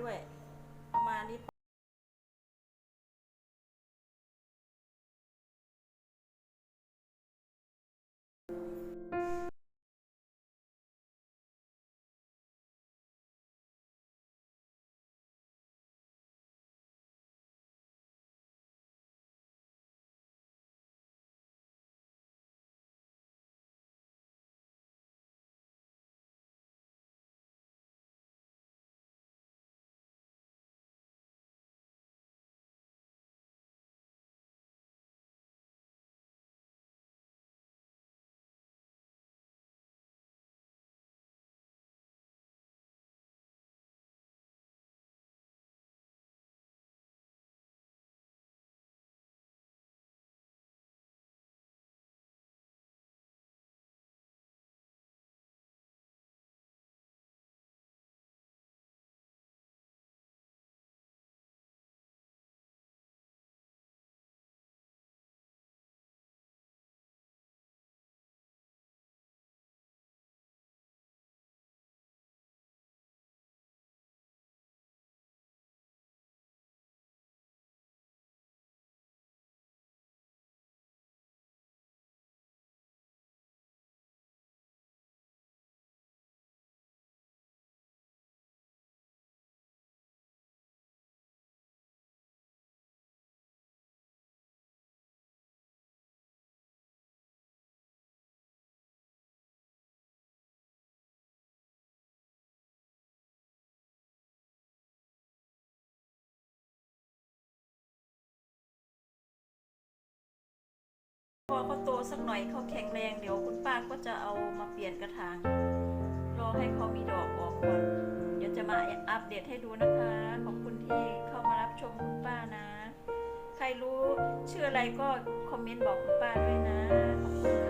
ด้วย ประมาณนี้ พอเขาโตสักหน่อยเขาแข็งแรงเดี๋ยวคุณป้าก็จะเอามาเปลี่ยนกระถางรอให้เขามีดอกออกก่อนเดี๋ยวจะมาอัปเดตให้ดูนะคะ ขอบคุณที่เข้ามารับชมคุณป้านะ ใครรู้ชื่ออะไรก็คอมเมนต์บอกคุณป้าด้วยนะขอบคุณค่ะเดี๋ยวเจอกันใหม่คลิปหน้านะคะ